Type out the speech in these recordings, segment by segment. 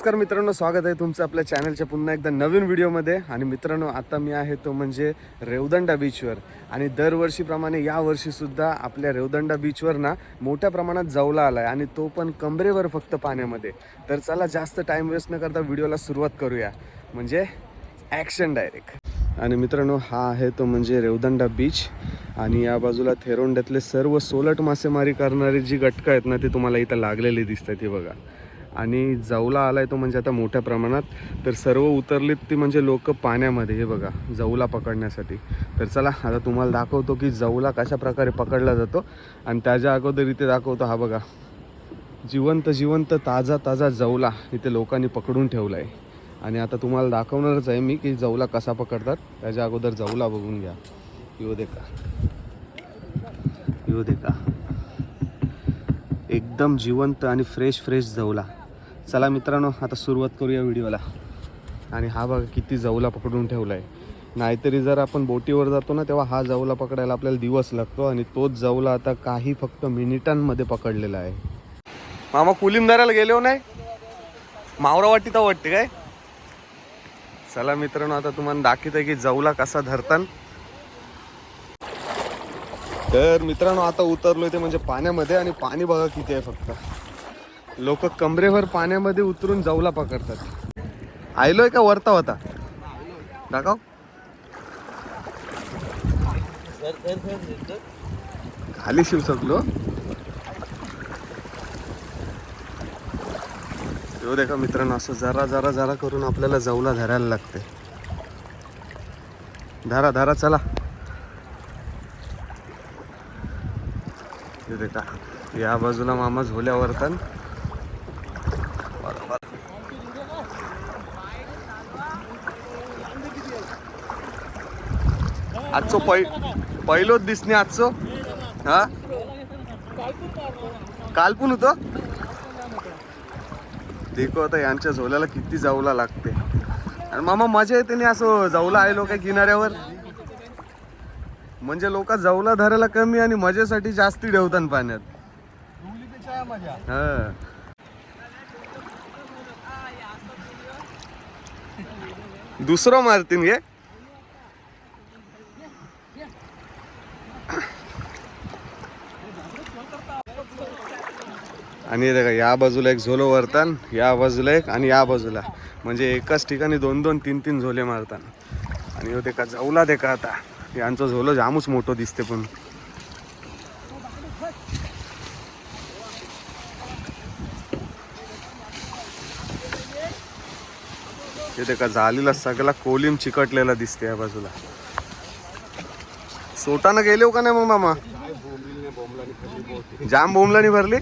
नमस्कार मित्रांनो स्वागत आहे तुमचं आपल्या चॅनलच्या पुन्हा एकदा नवीन व्हिडिओमध्ये. आणि मित्रांनो आता मी आहे तो म्हणजे रेवदंडा बीचवर आणि दरवर्षीप्रमाणे यावर्षीसुद्धा आपल्या रेवदंडा बीचवर ना मोठ्या प्रमाणात जवला आला आहे आणि तो पण कमरेवर फक्त पाण्यामध्ये. तर चला जास्त टाईम वेस्ट न करता व्हिडिओला सुरुवात करूया. म्हणजे ॲक्शन डायरेक्ट आणि मित्रांनो हा आहे तो म्हणजे रेवदंडा बीच आणि या बाजूला थेरोंड्यातले सर्व सोलट मासेमारी करणारी जी गटकं आहेत ना ती तुम्हाला इथं लागलेली दिसतात ती बघा. आणि जवला आहे तो म्हणजे आता मोठ्या प्रमाणात. तर सर्व उतरलीत ती म्हणजे लोक पाण्यामध्ये हे बघा जवला पकडण्यासाठी. तर चला आता तुम्हाला दाखवतो की जवला कशा प्रकारे पकडला जातो. आणि त्याच्या अगोदर इथे दाखवतो हा बघा. जिवंत जिवंत ताजा ताजा जवला इथे लोकांनी पकडून ठेवला आहे आणि आता तुम्हाला दाखवणारच आहे मी की जवला कसा पकडतात. त्याच्या अगोदर जवला बघून घ्या. येऊ दे का येऊ दे का एकदम जिवंत आणि फ्रेश फ्रेश जवला. चला मित्रांनो आता सुरुवात करूया व्हिडिओला. आणि हा बघा किती जवला पकडून ठेवला आहे नाहीतरी जर आपण बोटीवर जातो ना तेव्हा हा जवला पकडायला आपल्याला दिवस लागतो आणि तोच जवला आता काही फक्त मिनिटांमध्ये पकडलेला आहे. मामा कुलिमदाराला गेलो हो नाही? मावरा वाटी तर वाटते काय? चला मित्रांनो आता तुम्हाला दाखवत आहे की जवला कसा धरतान. तर मित्रांनो आता उतरलो ते म्हणजे पाण्यामध्ये आणि पाणी बघा किती आहे फक्त. लोक कमरेवर पाण्यामध्ये उतरून जवला पकडतात. आयलोय का वरता होता? दाखव. खाली शिव शकलो. येऊ देखा का मित्रांनो असं जरा जरा जरा करून आपल्याला जवला धरायला लागते धरा धरा चला. येऊ दे का या बाजूला मामा झोल्यावर तर आजचो पै पहिलोच दिसणे आजचो? हा? काल पण होतो? देखो आता यांच्या झोल्याला किती जाऊला लागते. आणि मामा मजा येते नाही असं जाऊला आहे लोक किनाऱ्यावर? म्हणजे लोक जाऊला धरायला कमी आणि मजेसाठी जास्ती ठेवतात पाण्यात. हा. दुसरं मारतीन घे आणि बघा या बाजूला एक झोलो वरतान या बाजूला एक आणि या बाजूला. म्हणजे एकाच ठिकाणी दोन दोन तीन तीन झोले मारतान. आणि हो ते का जाऊला ते का आता. यांचं झोलो जामच मोठं दिसते पण. ते का झालीला सगळा कोलीम चिकटलेला दिसते या बाजूला. सोटानं गेले हो का नाही मग मामा? जाम बोंबला नाही भरली?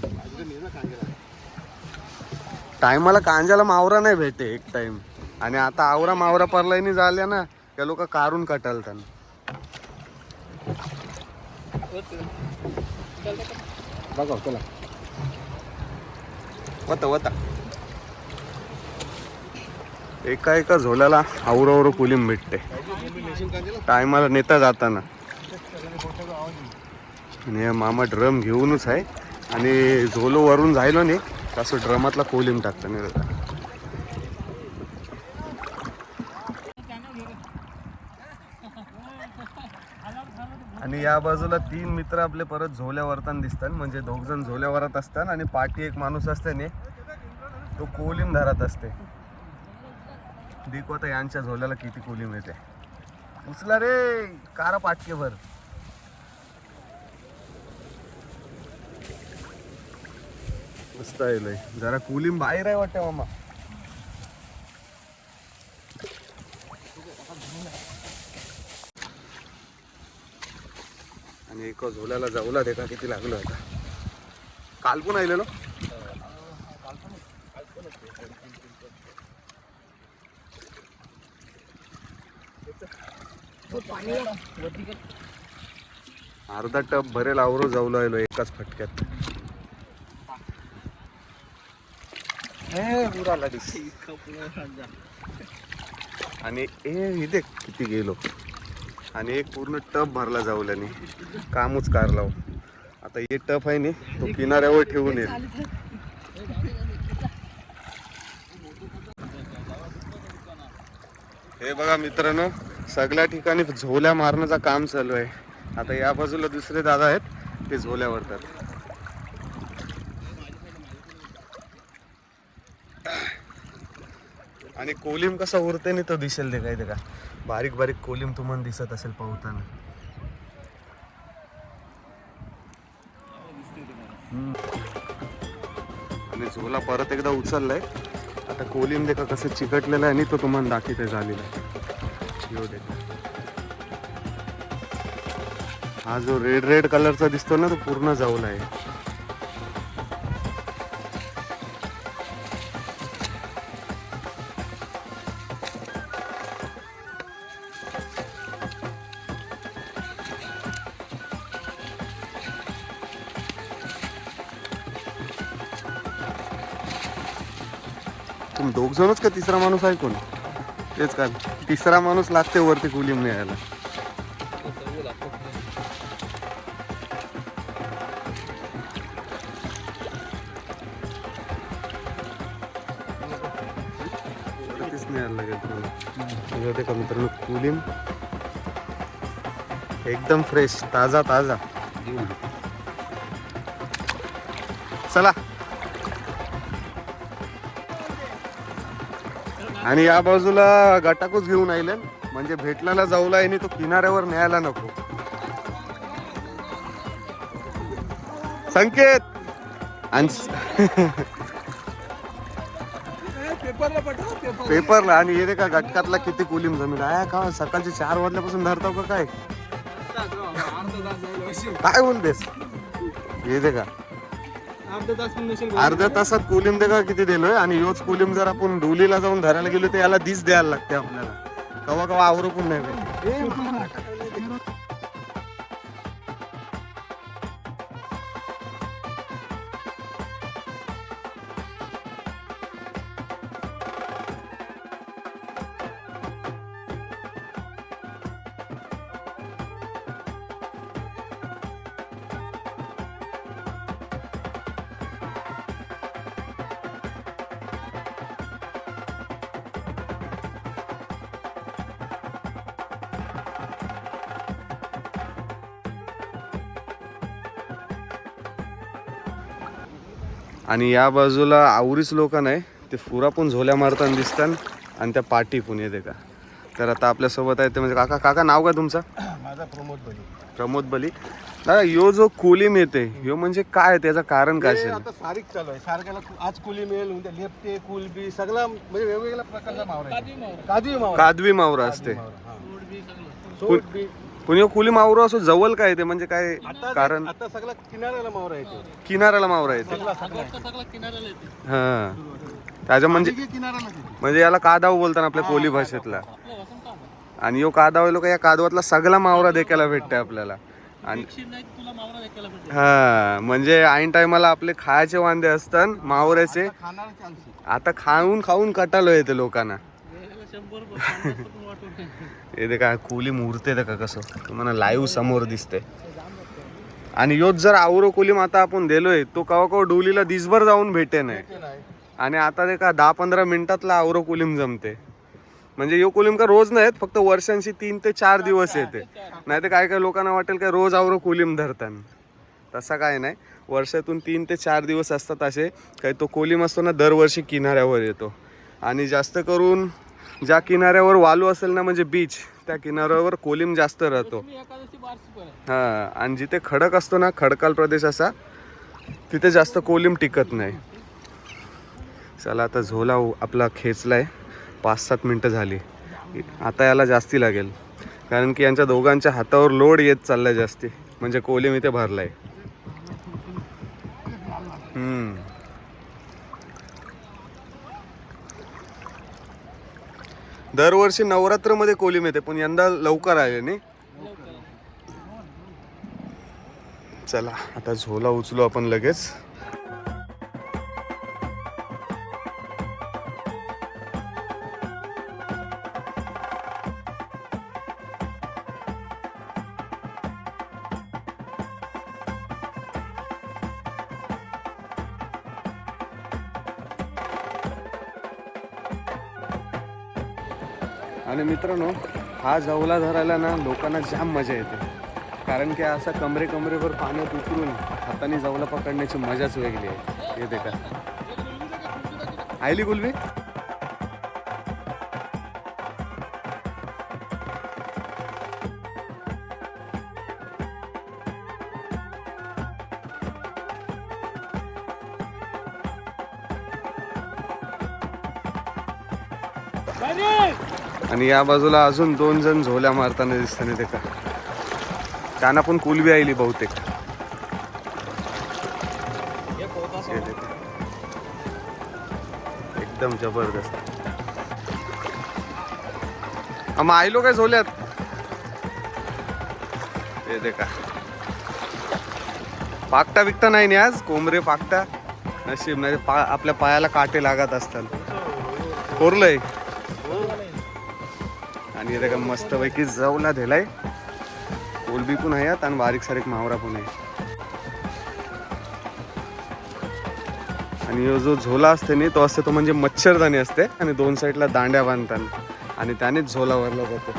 टायमाला कांजाला मावरा नाही भेटे एक टाइम आणि आता आवरा मावरा परलाय झाल्या ना त्या लोक कारून कटाल त्यांना बघा चला. वता वता. एका एका झोल्याला आवरो कुलीम भेटते. टायमाला नेता जाताना. आणि मामा ड्रम घेऊनच आहे. आणि झोलो वरून जायलो नाही तसं ड्रमातला कोलिम टाकतं नाही दादा आणि या बाजूला तीन मित्र आपले परत झोल्यावरताना दिसतात. म्हणजे दोघ जण झोल्यावरत असतात आणि पाठी एक माणूस असते ना तो कोलिम धरत असते. देखो आता यांच्या झोल्याला किती कोली मिळते? उचला रे कारा पाठके भर मस्त आहे लय. जरा कुलीम बाहेर आहे वाटतं मामा. आणि एका झोल्याला जाऊला देखा किती लागलो आता. काल पण आलेलो. अर्धा टप भरेल आवरो जाऊ लागलो एकाच फटक्यात. आणि ए इथे किती गेलो. आणि एक पूर्ण टप भरला जाऊल्याने. कामच कार लाव हो. आता हे टप आहे नी तो किनाऱ्यावर ठेवून येईल. हे बघा मित्रांनो सगळ्या ठिकाणी झोल्या मारण्याचं काम चालू आहे. आता या बाजूला दुसरे दादा आहेत ते झोल्या वरतात. आणि कोलिम कसा उरते नाही तो दिसेल ते काय ते का? बारीक बारीक कोलिम तुम्हाला दिसत असेल पावताना आणि झोला परत एकदा उचललाय. आता कोलिम देखा कसं चिकटलेलं आहे आणि तो तुम्हाला दाखवते झालेला आहे. देखा. हा जो रेड रेड कलरचा दिसतो ना तो पूर्ण जाऊन आहे तुम दोघ जणच का तिसरा माणूस आहे कोण तेच का तिसरा माणूस लागते वरती कुलीम मिळायला वरतीच न्यायला लागेल तुम्हाला. हे होते का मित्रांनो कुलीम एकदम फ्रेश ताजा ताजा. आणि या बाजूला गटाकूच घेऊन आले म्हणजे भेटल्याला जाऊला आणि तो किनाऱ्यावर न्यायला नको. संकेत! आणि पेपरला आणि येते का गटकातला किती कुलीम जमीन आहे. का सकाळचे चार वाजल्यापासून धरतो का काय? काय बोलतेस येते का अर्ध्या तासात कोलिम दे का किती दिलोय आणि योच कोलिम जर आपण डोलीला जाऊन धरायला गेलो तर याला दिस द्यायला लागते आपल्याला. कवा कवा आवरू पण नाही आणि या बाजूला आवरीच लोक नाही ते फुरा पण झोल्या मारताना दिसतात आणि त्या पाठी पण येते का? तर आता आपल्यासोबत आहे ते म्हणजे काका काका नाव काय तुमचं? माझा प्रमोद बनी प्रमोद बली. दादा यो जो कोलिम येते ह्यो म्हणजे काय? त्याचं कारण काय असेल? आता सारीक चालू आहे. सारख्याला कु- आज कुली मिळेल उद्या लेपटे कुलबी सगळा म्हणजे वेगवेगळ्या प्रकारचा मावरा आहे. काजवी मावरा कादवी मावरा असते. मावरा. सोड बी पण ह्यो कुली मावरा असं जवळ काय ते? म्हणजे काय कारण आता सगळा किनाऱ्याला मावरा येतो किनाऱ्याला मावरा येते सगळा सगळा हा. त्याच्या म्हणजे हे म्हणजे याला कादाव बोलतात आपल्या कोली भाषेतला. आणि यो कादाव लोक या कादवातला सगळा मावरा देखायला भेटते आपल्याला. आणि हा. म्हणजे ऐन टायमाला आपले खायचे वांदे असतात मावऱ्याचे. आता खाऊन खाऊन कटालो येते लोकांना. येते काय कोली मुहूर्त येते का कसं. तुम्हाला लाईव्ह समोर दिसते आणि योच जर आवरो कोलीम आता आपण दिलोय तो कवा कवा डोलीला दिसभर जाऊन भेटे नाही आणि आता ते का दहा पंधरा मिनिटातला आवरो कोलिम जमते. म्हणजे यो कोलिम का रोज नाहीत फक्त वर्षांशी तीन ते चार दिवस येते. नाही तर काय काय लोकांना वाटेल काय रोज आवरो कोलिम धरतात. तसा काय नाही. वर्षातून तीन ते चार दिवस असतात असे. काही तो कोलिम असतो ना दरवर्षी किनाऱ्यावर येतो. आणि जास्त करून ज्या किनाऱ्यावर वालू असेल ना म्हणजे बीच त्या किनाऱ्यावर कोलिम जास्त राहतो. हा आणि जिथे खडक असतो ना खडकाल प्रदेश असा तिथे जास्त कोलिम टिकत नाही. चला आता झोला आपला खेचलाय. पाच सात मिनटं झाली. आता याला जास्ती लागेल. कारण की यांच्या दोघांच्या हातावर लोड येत चाललाय जास्ती. म्हणजे कोलिम इथे भरलाय. हम्म. दरवर्षी नवरात्रमध्ये कोलिम येते पण यंदा लवकर आले नाही. चला आता झोला उचलू आपण लगेच. हा जवला धरायला ना लोकांना जाम मजा येते. कारण की असा कमरे कमरेवर पाण्यात उतरून हाताने जवला पकडण्याची मजाच वेगळी आहे. येते का आयली गुलबी? आणि या बाजूला अजून दोन जण झोल्या मारताना दिसताना ते का त्यांना पण कुलबी आली बहुतेक. एकदम जबरदस्त. मग आईलो काय झोल्यात? ते का पाकटा विकता नाही आज कोंबरे पाकटा नशीब नाही पा आपल्या पायाला काटे लागत असतात. कोरलंय. आणि इथे का मस्तपैकी जवला दिलाय कोलबी पण आहे यात आणि बारीक सारीक मावरा पण आहे आणि यो जो झोला असते नी तो असते तो म्हणजे मच्छरदाणी असते आणि दोन साईडला दांड्या बांधतात आणि त्यानेच झोला वरला जातो.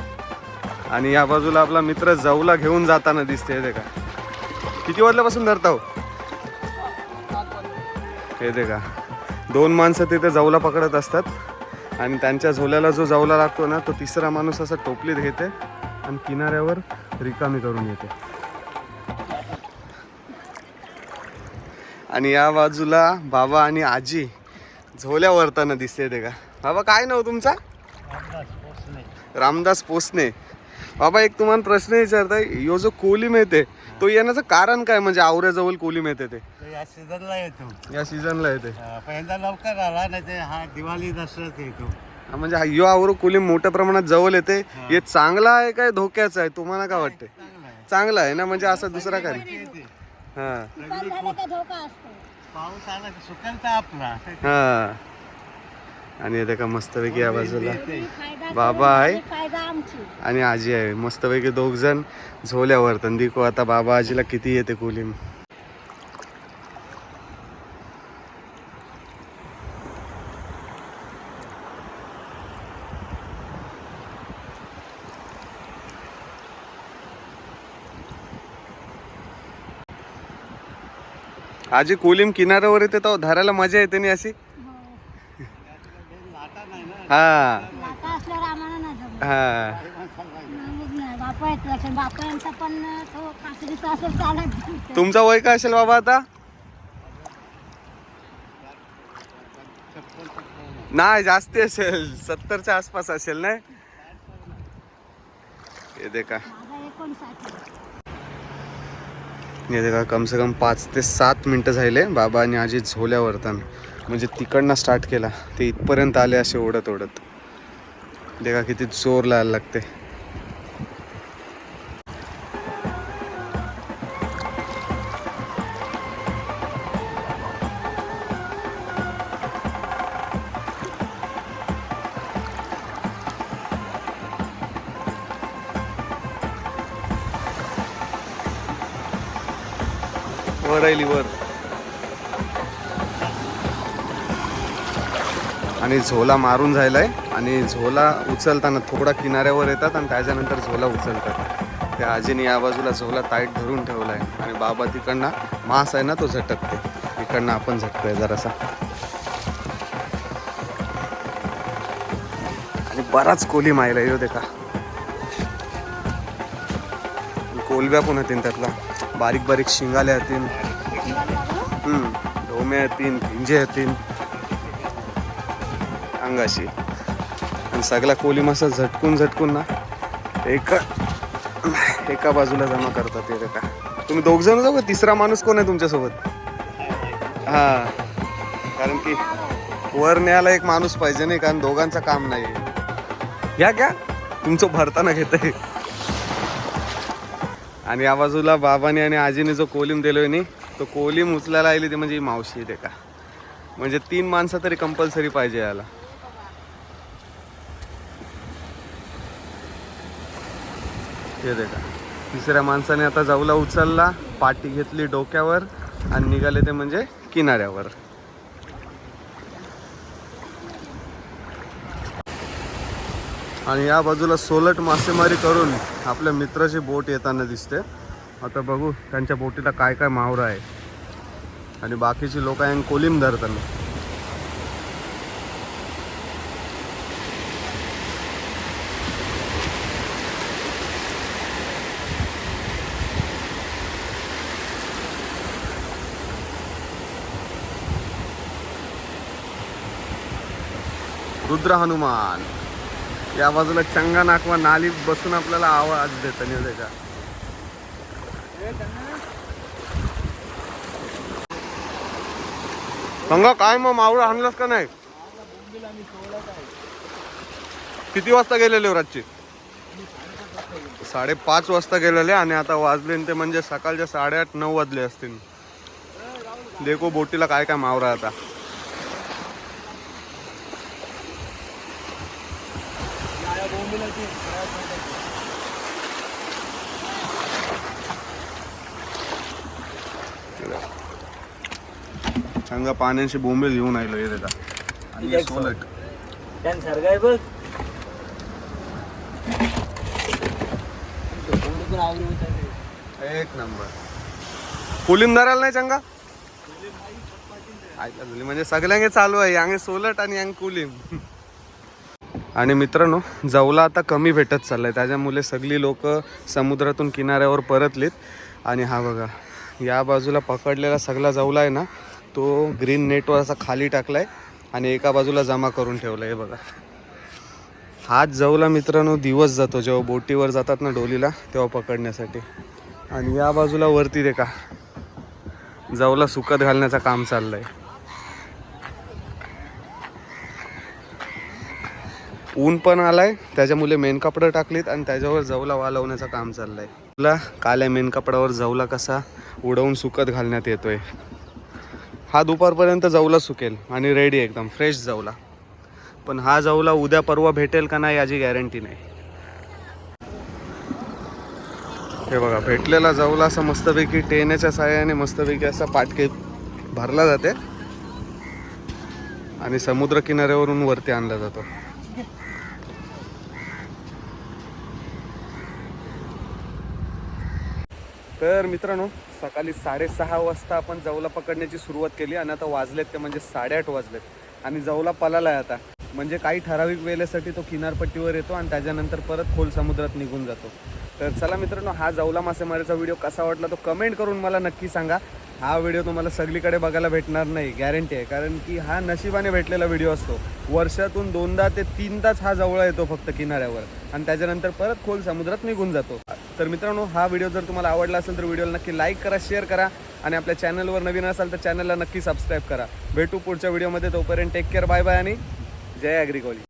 आणि या बाजूला आपला मित्र जवला घेऊन जाताना दिसते हे का किती वाजल्यापासून धरता हो? हे ते का दोन माणसं तिथे जवला पकडत असतात. आणि त्यांच्या झोल्याला जो जवला लागतो ना तो तिसरा माणूस असा टोपलीत घेते आणि किनाऱ्यावर रिकामी करून येते. आणि या बाजूला बाबा आणि आजी झोल्या वरताना दिसते ते का? बाबा काय नाव तुमचा? रामदास पोसने बाबा एक तुम्हाला प्रश्न विचारताय. यो जो कोलिम येते तो येण्याचं कारण काय? म्हणजे आवऱ्याजवळ कोलिम येते ते. तो या सीझनला येतो. या सीझनला येते. पहिल्यांदा लवकर आला नाही ते हा दिवाळी दसऱ्यात येतो. हा, म्हणजे हा यो आवरो कोलिम मोठ्या प्रमाणात जवळ येते. हे. चांगला आहे काय धोक्याचं आहे? तुम्हाला काय वाटते चांगला आहे. चांगला आहे ना? म्हणजे असं दुसरा काय येते. हा. पण झालं का धोका असतो. पाऊस आला की सुकलता आपला. हा. आणि येते का मस्तपैकी या बाजूला. बाबा आहे. आणि आजी आहे. मस्तपैकी दोघ जण झोल्यावर दिको आता बाबा आजीला किती येते कोलिम आजी कोलिम किनाऱ्यावर येते तो धरायला मजा येते नाही अशी? हा. लाटा असल्यावर आम्हाला नाही जमत. हा. मग नाही. बापा येत लक्षण बापांचा पण तो काकडीचा असं चालत तुमचा वय काय असेल बाबा आता? नाही जास्ती असेल. सत्तरच्या आसपास असेल नाही? हे देखा. माझा एकोणसाठ हे देखा कम से कम पाच ते सात मिनटं झाले बाबा आणि आजी झोल्यावरतान म्हणजे तिकडनं स्टार्ट केला. ते इथपर्यंत आले असे ओढत ओढत. देखा किती जोर लावायला लागते. वर राहिली वर. आणि झोला मारून झालाय. आणि झोला उचलताना थोडा किनाऱ्यावर येतात आणि त्याच्यानंतर झोला उचलतात. त्या आजीने या बाजूला झोला ताईट धरून ठेवला आहे आणि बाबा तिकडनं मास आहे ना तो झटकते. इकडनं आपण झटतोय जरासा. आणि बराच कोली मायला येऊ हो दे का कोलब्या पण येतील त्यातला. बारीक बारीक शिंगाल्या येतील डोमे ढोम्या येतील भिंजे येतील अंगाशी. आणि सगळा कोली मासा झटकून झटकून ना एका एका बाजूला जमा करतात ते का तुम्ही दोघ जण जाऊ का? तिसरा माणूस कोण आहे तुमच्यासोबत? हा. कारण की वर न्यायला एक माणूस पाहिजे नाही कारण दोघांचं काम नाही. घ्या घ्या तुमचं भरताना घेत आहे आणि या बाजूला बाबाने आणि आजीने जो कोलीम दिलोय नी तो कोलीम उचलायला आली ती म्हणजे मावशी आहे ते का? म्हणजे तीन माणसं तरी कंपल्सरी पाहिजे याला. हे दे का तिसऱ्या माणसाने आता जाऊला उचलला पाठी घेतली डोक्यावर आणि निघाले ते म्हणजे किनाऱ्यावर. आणि या बाजूला सोलट मासेमारी करून आपल्या मित्राची बोट येताना दिसते. आता बघू त्यांच्या बोटीला काय काय मावरा आहे. आणि बाकीची लोक आहे कोलिम धरताना. रुद्र हनुमान. या बाजूला चंगा नाकवा नाली बसून आपल्याला आवाज देत त्याचा संगा काय मग मावळा आणलास का नाही? किती वाजता गेलेले हो रातची? साडेपाच वाजता गेलेले आणि आता वाजले ते म्हणजे सकाळच्या साडेआठ नऊ वाजले असतील. देखो बोटीला काय काय मावरा आता. चांगला पाण्याची बोंबील घेऊन आलो हे त्याचा आणि सोलट. त्यान सरगाय बघ. एक नंबर. कुलीम धरायला नाही चंगा म्हणजे सगळ्यांगे चालू आहे. यांगे सोलट आणि यांग कुलीम आणि मित्रांनो जवला आता कमी भेटत चाललाय. त्याच्यामुळे सगळी लोक समुद्रातून किनाऱ्यावर परतलीत. आणि हा बघा या बाजूला पकडलेला सगळा जवला आहे ना तो ग्रीन नेटवर असा खाली टाकलाय आणि एका बाजूला जमा करून ठेवलाय. आहे बघा. हात जवला मित्रांनो दिवस जातो. जेव्हा बोटीवर जातात ना डोलीला तेव्हा पकडण्यासाठी. आणि या बाजूला वरती दे का जवला सुकत घालण्याचं काम चाललंय. ऊन पण आलाय त्याच्यामुळे मेन कपडं टाकलीत आणि त्याच्यावर जवला वालवण्याचं काम चाललंय. तुला काल्या मेन कपड्यावर जवला कसा उडवून सुकत घालण्यात येतोय. हा दुपारपर्यंत जवला सुकेल आणि रेडी एकदम फ्रेश जवला. पण हा जवला उद्या परवा भेटेल का नाही याची गॅरंटी नाही. हे बघा भेटलेला जवला असं मस्तपैकी टेनेच्या साह्याने मस्तपैकी असा पाटके भरला जाते. आणि समुद्र किनाऱ्यावरून वरती आणला जातो. तर मित्रांनो सकाळी साडेसहा वाजता आपण जवला पकडण्याची सुरुवात केली आणि आता वाजलेत ते म्हणजे साडेआठ वाजलेत. आणि जवला पलाला आहे आता. म्हणजे काही ठराविक वेळेसाठी तो किनारपट्टीवर येतो आणि त्याच्यानंतर परत खोल समुद्रात निघून जातो. तर चला मित्रांनो हा जवला मासेमारीचा व्हिडिओ कसा वाटला तो कमेंट करून मला नक्की सांगा. हा व्हिडिओ तुम्हाला सगळीकडे बघायला भेटणार नाही गॅरंटी आहे. कारण की हा नशिबाने भेटलेला व्हिडिओ असतो. वर्षातून दोनदा ते तीनदाच हा जवळ येतो फक्त किनाऱ्यावर. आणि त्याच्यानंतर परत खोल समुद्रात निघून जातो. तर मित्रांनो हा व्हिडिओ जर तुम्हाला आवडला असेल तर व्हिडिओला नक्की लाईक करा शेअर करा आणि आपल्या चॅनलवर नवीन असाल तर चॅनलला नक्की सबस्क्राईब करा. भेटू पुढच्या व्हिडिओमध्ये तोपर्यंत टेक केअर बाय बाय आणि जय ॲग्रिकॉली